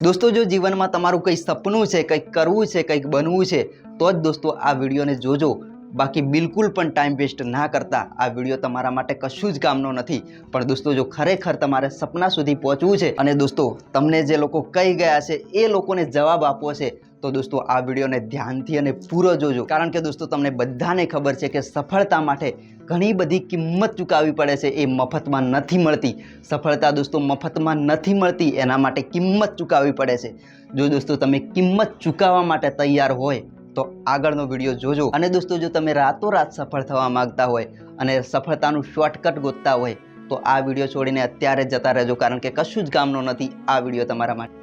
દોસ્તો, જો જીવનમાં તમારું કંઈ સપનું છે, કંઈક કરવું છે, કંઈક બનવું છે, તો જ દોસ્તો આ વિડીયોને જોજો. બાકી બિલકુલ પણ ટાઈમ વેસ્ટ ના કરતા. આ વીડિયો તમારા માટે કશું જ કામનો નથી. પણ દોસ્તો, જો ખરેખર તમારે સપના સુધી પહોંચવું છે અને દોસ્તો, તમને જે લોકો કહી ગયા છે, એ લોકોને જવાબ આપવો છે તો દોસ્તો, આ વિડીયોને ધ્યાનથી અને પૂરો જોજો. કારણ કે દોસ્તો, તમને બધાને ખબર છે કે સફળતા માટે ઘણી બધી કિંમત ચૂકવવી પડે છે, એ મફતમાં નથી મળતી. સફળતા દોસ્તો, મફતમાં નથી મળતી, એના માટે કિંમત ચૂકવવી પડે છે. જો દોસ્તો, તમે કિંમત ચૂકવવા માટે તૈયાર હોય, તો આગળનો વીડિયો જોજો. અને દોસ્તો, જો તમે રાતોરાત સફળ થવા માંગતા હોય અને સફળતાનું શોર્ટકટ ગોતતા હોય, તો આ વીડિયો છોડીને અત્યારે જતા રહેજો. કારણ કે કશું જ કામનો નથી આ વીડિયો તમારા માટે.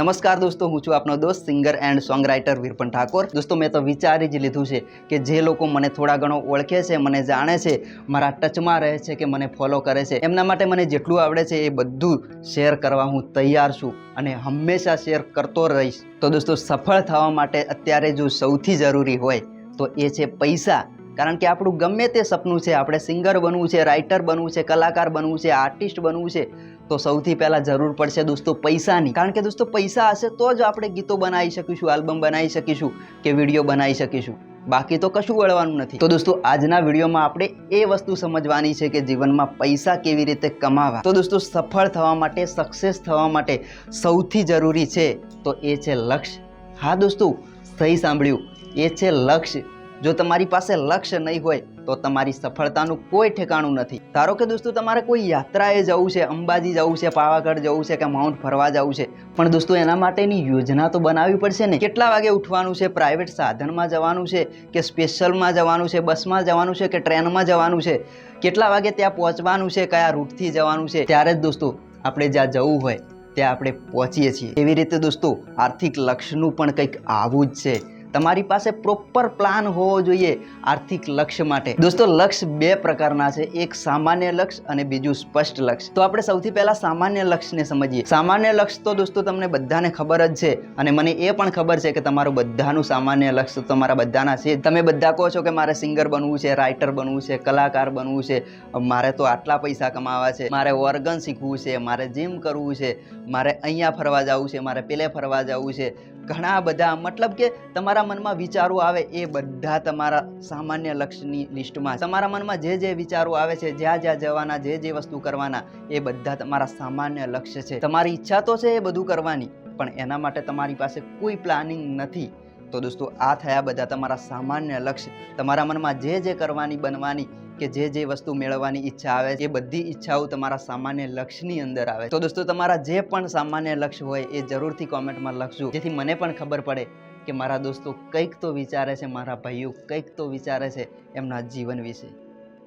નમસ્કાર દોસ્તો, હું છું આપનો દોસ્ત singer and song writer Veerpan Thakor. દોસ્તો, મેં તો વિચારી જ લીધું છે કે જે લોકો મને થોડા ઘણો ઓળખે છે, મને જાણે છે, મારા ટચમાં રહે છે કે મને ફોલો કરે છે, એમના માટે મને જેટલું આવડે છે એ બધું શેર કરવા હું તૈયાર છું અને હંમેશા શેર કરતો રહીશ. તો દોસ્તો, સફળ થવા માટે અત્યારે જો સૌથી જરૂરી હોય તો એ છે પૈસા. કારણ કે આપણું ગમે તે સપનું છે, આપણે સિંગર બનવું છે, રાઇટર બનવું છે, કલાકાર બનવું છે, આર્ટિસ્ટ બનવું છે, તો સૌથી પહેલાં જરૂર પડશે દોસ્તો પૈસાની. કારણ કે દોસ્તો પૈસા હશે તો જ આપણે ગીતો બનાવી શકીશું, આલ્બમ બનાવી શકીશું કે વીડિયો બનાવી શકીશું. બાકી તો કશું વળવાનું નથી. તો દોસ્તો આજના વિડીયોમાં આપણે એ વસ્તુ સમજવાની છે કે જીવનમાં પૈસા કેવી રીતે કમાવા. તો દોસ્તો સફળ થવા માટે સક્સેસ થવા માટે સૌથી જરૂરી છે, તો એ છે લક્ષ્ય. હા દોસ્તો, સહી સાંભળ્યું. એ છે લક્ષ્ય. જો તમારી પાસે લક્ષ્ય નહીં હોય, તો તમારી સફળતાનું કોઈ ઠેકાણું નથી. ધારો કે દોસ્તો, તમારે કોઈ યાત્રાએ જવું છે, અંબાજી જવું છે, પાવાગઢ જવું છે કે માઉન્ટ ફરવા જવું છે, પણ દોસ્તો, એના માટેની યોજના તો બનાવવી પડશે ને? કેટલા વાગે ઉઠવાનું છે, પ્રાઇવેટ સાધનમાં જવાનું છે કે સ્પેશિયલમાં જવાનું છે, બસમાં જવાનું છે કે ટ્રેનમાં જવાનું છે? કેટલા વાગે ત્યાં પહોંચવાનું છે, કયા રૂટથી જવાનું છે? ત્યારે જ દોસ્તો, આપણે જ્યાં જવું હોય, ત્યાં આપણે પહોંચીએ છીએ. એવી રીતે દોસ્તો, આર્થિક લક્ષ્યનું પણ કંઈક આવું જ છે. તમારી પાસે પ્રોપર પ્લાન હોવો જોઈએ આર્થિક લક્ષ્ય માટે. દોસ્તો, લક્ષ્ય બે પ્રકારના છે. એક સામાન્ય લક્ષ્ય અને બીજું સ્પષ્ટ લક્ષ્ય. તો આપણે સૌથી પહેલા સામાન્ય લક્ષ્યને સમજીએ. સામાન્ય લક્ષ્ય તો દોસ્તો તમને બધાને ખબર જ છે અને મને એ પણ ખબર છે કે તમારું બધાનું સામાન્ય લક્ષ્ય તમારા બધાના છે તમે બધા કહો છો કે મારે સિંગર બનવું છે, રાઇટર બનવું છે, કલાકાર બનવું છે. મારે તો આટલા પૈસા કમાવા છે. મારે ઓર્ગન શીખવું છે, મારે જીમ કરવું છે. મારે અહીંયા ફરવા જવું છે, મારે પેલે ફરવા જવું છે. ઘણા બધા મતલબ કે તમારા મનમાં વિચારો આવે એ બધા તમારા સામાન્ય લક્ષ્યની લિસ્ટમાં. તમારા મનમાં જે જે વિચારો આવે છે, જ્યાં જ્યાં જવાના, જે જે વસ્તુ કરવાના, એ બધા તમારા સામાન્ય લક્ષ્ય છે. તમારી ઈચ્છા તો છે એ બધું કરવાની, પણ એના માટે તમારી પાસે કોઈ પ્લાનિંગ નથી. તો દોસ્તો, આ થયા બધા તમારા સામાન્ય લક્ષ્ય. તમારા મનમાં જે જે કરવાની, બનવાની કે જે જે વસ્તુ મેળવવાની ઈચ્છા આવે એ બધી ઈચ્છાઓ તમારા સામાન્ય લક્ષ્યની અંદર આવે તો દોસ્તો, તમારા જે પણ સામાન્ય લક્ષ્ય હોય, એ જરૂરથી કોમેન્ટમાં લખજો. જેથી મને પણ ખબર પડે કે મારા દોસ્તો કંઈક તો વિચારે છે, મારા ભાઈઓ કંઈક તો વિચારે છે એમના જીવન વિશે.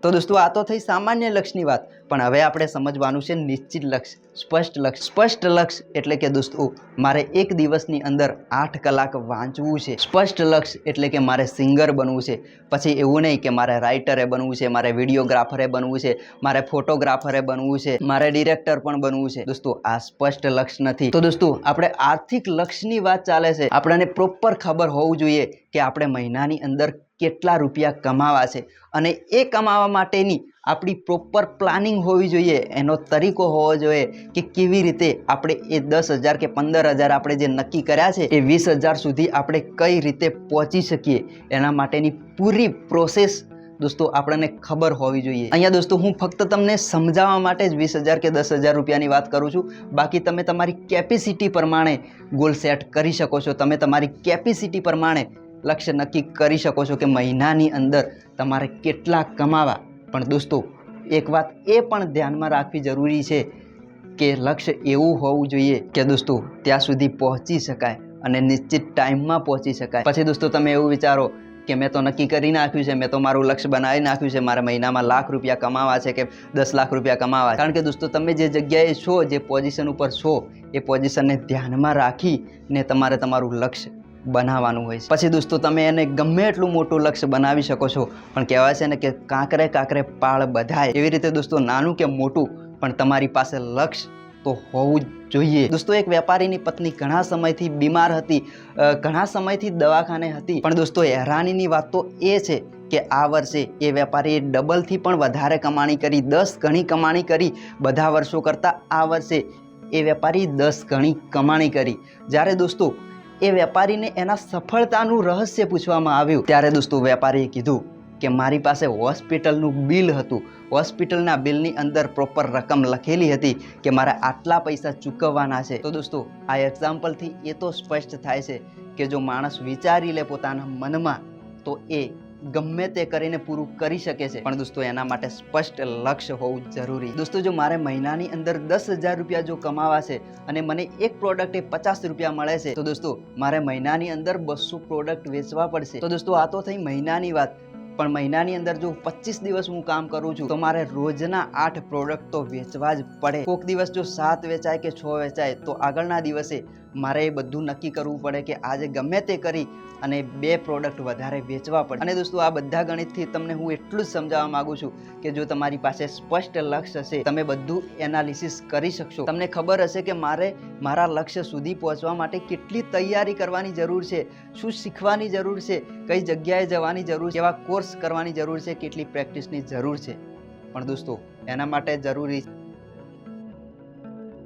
તો દોસ્તો, આ તો થઈ સામાન્ય લક્ષ્યની વાત, પણ હવે આપણે સમજવાનું છે નિશ્ચિત લક્ષ્ય સ્પષ્ટ લક્ષ્ય સ્પષ્ટ લક્ષ્ય એટલે કે દોસ્તો, મારે એક દિવસની અંદર આઠ કલાક વાંચવું છે. સ્પષ્ટ લક્ષ્ય એટલે કે મારે સિંગર બનવું છે. પછી એવું નહીં કે મારે રાઇટરે બનવું છે, મારે વિડીયોગ્રાફરે બનવું છે, મારે ફોટોગ્રાફરે બનવું છે, મારે ડિરેક્ટર પણ બનવું છે. દોસ્તો, આ સ્પષ્ટ લક્ષ્ય નથી. તો દોસ્તો, આપણે આર્થિક લક્ષ્યની વાત ચાલે છે. આપણને પ્રોપર ખબર હોવું જોઈએ કે આપણે મહિનાની અંદર કેટલા રૂપિયા કમાવા છે. અને એ કમાવા માટેની આપણી પ્રોપર પ્લાનિંગ હોવી જોઈએ. એનો તરીકો હોવો જોઈએ કે કેવી રીતે આપણે એ દસ હજાર કે પંદર હજાર આપણે જે નક્કી કર્યા છે, એ વીસ હજાર સુધી આપણે કઈ રીતે પહોંચી શકીએ, એના માટેની પૂરી પ્રોસેસ દોસ્તો આપણને ખબર હોવી જોઈએ. અહીંયા દોસ્તો હું ફક્ત તમને સમજાવવા માટે જ વીસ હજાર કે દસ હજાર રૂપિયાની વાત કરું છું. બાકી તમે તમારી કેપેસિટી પ્રમાણે ગોલ સેટ કરી શકો છો. તમે તમારી કેપેસિટી પ્રમાણે લક્ષ્ય નક્કી કરી શકો છો કે મહિનાની અંદર તમારે કેટલા કમાવા. પણ દોસ્તો, એક વાત એ પણ ધ્યાનમાં રાખવી જરૂરી છે કે લક્ષ્ય એવું હોવું જોઈએ કે દોસ્તો, ત્યાં સુધી પહોંચી શકાય અને નિશ્ચિત ટાઈમમાં પહોંચી શકાય. પછી દોસ્તો, તમે એવું વિચારો કે મેં તો નક્કી કરી નાખ્યું છે, મેં તો મારું લક્ષ્ય બનાવી નાખ્યું છે, મારે મહિનામાં લાખ રૂપિયા કમાવા છે કે દસ લાખ રૂપિયા કમાવા કારણ કે દોસ્તો, તમે જે જગ્યાએ છો, જે પોઝિશન ઉપર છો, એ પોઝિશનને ધ્યાનમાં રાખીને તમારે તમારું લક્ષ્ય બનાવવાનું હોય છે. પછી દોસ્તો, તમે એને ગમે એટલું મોટું લક્ષ્ય બનાવી શકો છો, પણ કહેવાય છે ને કે કાંકરે કાંકરે પાળ બધાય. એવી રીતે દોસ્તો, નાનું કે મોટું, પણ તમારી પાસે લક્ષ્ય તો હોવું જ જોઈએ. દોસ્તો, એક વેપારીની પત્ની ઘણા સમયથી બીમાર હતી ઘણા સમયથી દવાખાને હતી. પણ દોસ્તો, હેરાનીની વાત તો એ છે કે આ વર્ષે એ વેપારીએ ડબલથી પણ વધારે કમાણી કરી, દસ ગણી કમાણી કરી. બધા વર્ષો કરતાં આ વર્ષે એ વેપારી દસ ગણી કમાણી કરી. જ્યારે દોસ્તો એ વેપારીને એના સફળતાનું રહસ્ય પૂછવામાં આવ્યું. ત્યારે દોસ્તો વેપારીએ કીધું કે મારી પાસે હોસ્પિટલનું બિલ હતું. હોસ્પિટલના બિલની અંદર પ્રોપર રકમ લખેલી હતી કે મારે આટલા પૈસા ચૂકવવાના છે. તો દોસ્તો, આ એક્ઝામ્પલથી એ તો સ્પષ્ટ થાય છે કે જો માણસ વિચારી લે પોતાના મનમાં, તો એ ગમે તે કરીને પૂરું કરી શકે છે. પણ દોસ્તો, એના માટે સ્પષ્ટ લક્ષ્ય હોવું જરૂરી. દોસ્તો, જો મારે મહિનાની અંદર દસ હજાર રૂપિયા જો કમાવા છે અને મને એક પ્રોડક્ટ પચાસ રૂપિયા મળે છે, તો દોસ્તો, મારે મહિનાની અંદર બસો પ્રોડક્ટ વેચવા પડશે. તો દોસ્તો, આ તો થઈ મહિનાની વાત. પણ મહિનાની અંદર જો પચીસ દિવસ હું કામ કરું છું, તો મારે રોજના આઠ પ્રોડક્ટ તો વેચવા જ પડે. કોઈક દિવસ જો સાત વેચાય કે છ વેચાય, તો આગળના દિવસે મારે એ બધું નક્કી કરવું પડે કે આજે ગમે તે કરી અને બે પ્રોડક્ટ વધારે વેચવા પડે. અને દોસ્તો, આ બધા ગણિતથી તમને હું એટલું જ સમજાવવા માગું છું કે જો તમારી પાસે સ્પષ્ટ લક્ષ્ય હશે, તમે બધું એનાલિસિસ કરી શકશો. તમને ખબર હશે કે મારે મારા લક્ષ્ય સુધી પહોંચવા માટે કેટલી તૈયારી કરવાની જરૂર છે, શું શીખવાની જરૂર છે, કઈ જગ્યાએ જવાની જરૂર છે એવા કોર્સ કરવાની જરૂર છે, કેટલી પ્રેક્ટિસની જરૂર છે. પણ દોસ્તો, એના માટે જરૂરી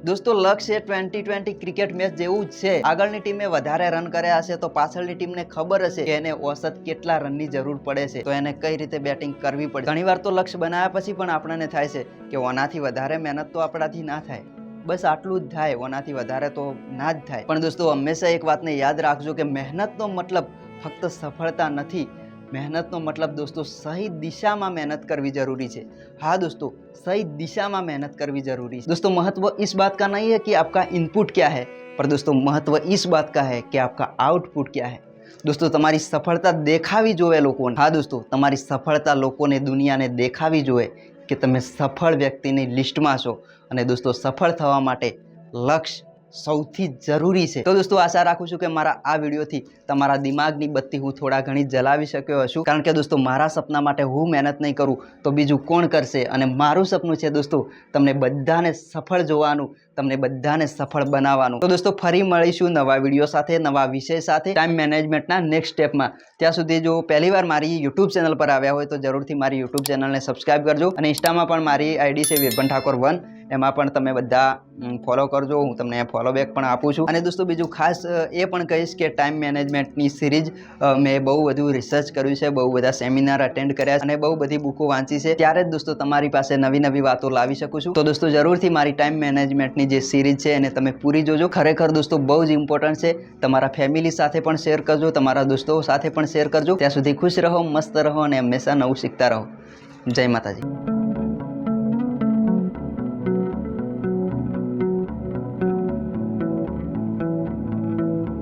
દોસ્તો, લક્ષ્ય ટ્વેન્ટી ટ્વેન્ટી ક્રિકેટ મેચ જેવું જ છે. આગળની ટીમે વધારે રન કર્યા હશે તો પાછળની ટીમને ખબર હશે કે એને ઓસત કેટલા રનની જરૂર પડે છે. તો એને કઈ રીતે બેટિંગ કરવી પડે? ઘણીવાર તો લક્ષ્ય બનાવ્યા પછી પણ આપણને થાય છે કે ઓનાથી વધારે મહેનત તો આપણાથી ના થાય. બસ આટલું જ થાય, ઓનાથી વધારે તો ના જ થાય. પણ દોસ્તો, હંમેશા એક વાતને યાદ રાખજો કે મહેનતનો મતલબ ફક્ત સફળતા નથી. મહેનતનો મતલબ दोस्तों सही दिशा में मेहनत करवी जरूरी है हाँ दोस्तों सही दिशा में मेहनत करवी जरूरी है दोस्तों महत्व इस बात का नहीं है कि आपका इनपुट क्या है पर दोस्तों महत्व इस बात का है कि आपका आउटपुट क्या है દોસ્તો તમારી સફળતા દેખાવી જોવે લોકોને હા દોસ્તો તમારી સફળતા લોકોને દુનિયાને દેખાવી જોવે કે તમે સફળ વ્યક્તિની લિસ્ટમાં છો અને દોસ્તો સફળ થવા માટે લક્ષ્ય સૌથી જરૂરી છે. તો દોસ્તો, આશા રાખું છું કે મારા આ વિડીયોથી તમારા દિમાગની બત્તી હું થોડા ઘણી જલાવી શક્યો હશું. કારણ કે દોસ્તો, મારા સપના માટે હું મહેનત નહીં કરું, તો બીજું કોણ કરશે? અને મારું સપનું છે દોસ્તો, તમને બધાને સફળ જોવાનું, તમને બધાને સફળ બનાવવાનું. તો દોસ્તો, ફરી મળીશું નવા વીડિયો સાથે, નવા વિષય સાથે, ટાઈમ મેનેજમેન્ટના નેક્સ્ટ સ્ટેપમાં. ત્યાં સુધી જો પહેલીવાર મારી યુટ્યુબ ચેનલ પર આવ્યા હોય તો જરૂરથી મારી યુટ્યુબ ચેનલને સબસ્ક્રાઇબ કરજો. અને ઇન્સ્ટામાં પણ મારી આઈડી છે વીરભન ઠાકોર વન. એમાં પણ તમે બધા ફોલો કરજો. હું તમને ફોલોબેક પણ આપું છું. અને દોસ્તો, બીજું ખાસ એ પણ કહીશ કે ટાઈમ મેનેજમેન્ટની સિરીઝ મેં બહુ બધું રિસર્ચ કર્યું છે, બહુ બધા સેમિનાર અટેન્ડ કર્યા છે અને બહુ બધી બુકો વાંચી છે. ત્યારે જ દોસ્તો, તમારી પાસે નવી નવી વાતો લાવી શકું છું. તો દોસ્તો, જરૂરથી મારી ટાઈમ મેનેજમેન્ટની જે સિરીઝ છે, એને તમે પૂરી જોજો. ખરેખર દોસ્તો, બહુ જ ઇમ્પોર્ટન્ટ છે. તમારા ફેમિલી સાથે પણ શેર કરજો, તમારા દોસ્તો સાથે પણ શેર કરજો. ત્યાં સુધી ખુશ રહો, મસ્ત રહો અને હંમેશા નવું શીખતા રહો. જય માતાજી.